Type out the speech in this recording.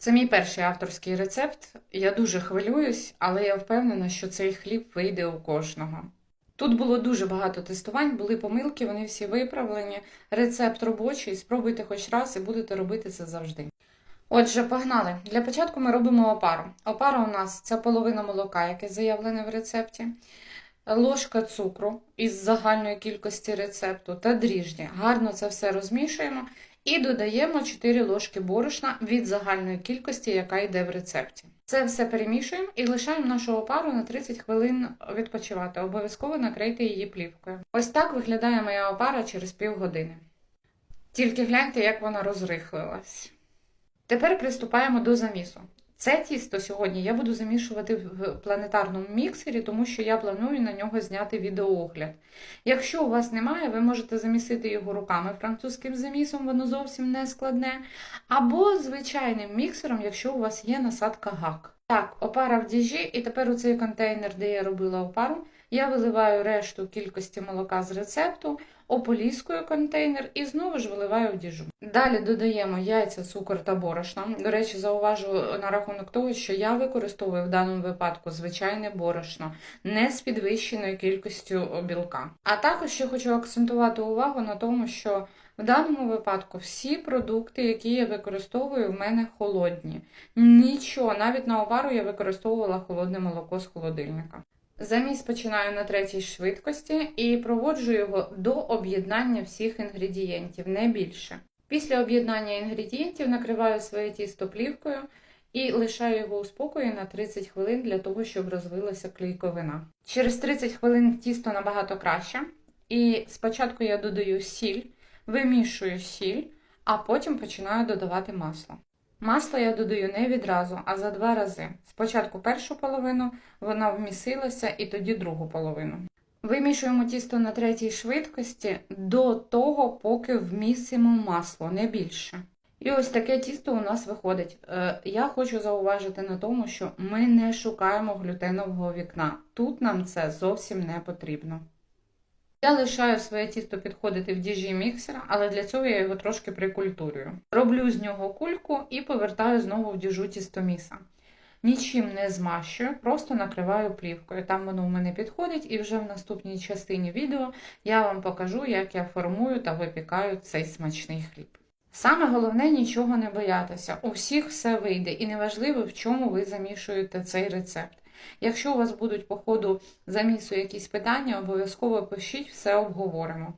Це мій перший авторський рецепт. Я дуже хвилююсь, але я впевнена, що цей хліб вийде у кожного. Тут було дуже багато тестувань, були помилки, вони всі виправлені. Рецепт робочий, спробуйте хоч раз і будете робити це завжди. Отже, погнали. Для початку ми робимо опару. Опара у нас це половина молока, яке заявлене в рецепті, ложка цукру із загальної кількості рецепту та дріжджі. Гарно це все розмішуємо і додаємо 4 ложки борошна від загальної кількості, яка йде в рецепті. Це все перемішуємо і лишаємо нашу опару на 30 хвилин відпочивати. Обов'язково накрийте її плівкою. Ось так виглядає моя опара через півгодини. Тільки гляньте, як вона розрихлилась. Тепер приступаємо до замісу. Це тісто сьогодні я буду замішувати в планетарному міксері, тому що я планую на нього зняти відеоогляд. Якщо у вас немає, ви можете замісити його руками французьким замісом, воно зовсім не складне. Або звичайним міксером, якщо у вас є насадка гак. Так, опара в діжі, і тепер у цей контейнер, де я робила опару, я виливаю решту кількості молока з рецепту, ополіскую контейнер і знову ж виливаю в діжу. Далі додаємо яйця, цукор та борошно. До речі, зауважу на рахунок того, що я використовую в даному випадку звичайне борошно, не з підвищеною кількістю білка. А також ще хочу акцентувати увагу на тому, що в даному випадку всі продукти, які я використовую, в мене холодні. Нічого, навіть на опару я використовувала холодне молоко з холодильника. Заміс починаю на третій швидкості і проводжу його до об'єднання всіх інгредієнтів, не більше. Після об'єднання інгредієнтів накриваю своє тісто плівкою і лишаю його у спокої на 30 хвилин для того, щоб розвилася клейковина. Через 30 хвилин тісто набагато краще. І спочатку я додаю сіль, вимішую сіль, а потім починаю додавати масло. Масло я додаю не відразу, а за два рази. Спочатку першу половину, вона вмісилася, і тоді другу половину. Вимішуємо тісто на третій швидкості до того, поки вмісимо масло, не більше. І ось таке тісто у нас виходить. Е, Я хочу зауважити на тому, що ми не шукаємо глютенового вікна. Тут нам це зовсім не потрібно. Я лишаю своє тісто підходити в діжі міксера, але для цього я його трошки прикультурюю. Роблю з нього кульку і повертаю знову в діжу тістоміса. Нічим не змащую, просто накриваю плівкою. Там воно у мене підходить, і вже в наступній частині відео я вам покажу, як я формую та випікаю цей смачний хліб. Саме головне нічого не боятися. У всіх все вийде, і неважливо, в чому ви замішуєте цей рецепт. Якщо у вас будуть по ходу замісу якісь питання, обов'язково пишіть, все обговоримо.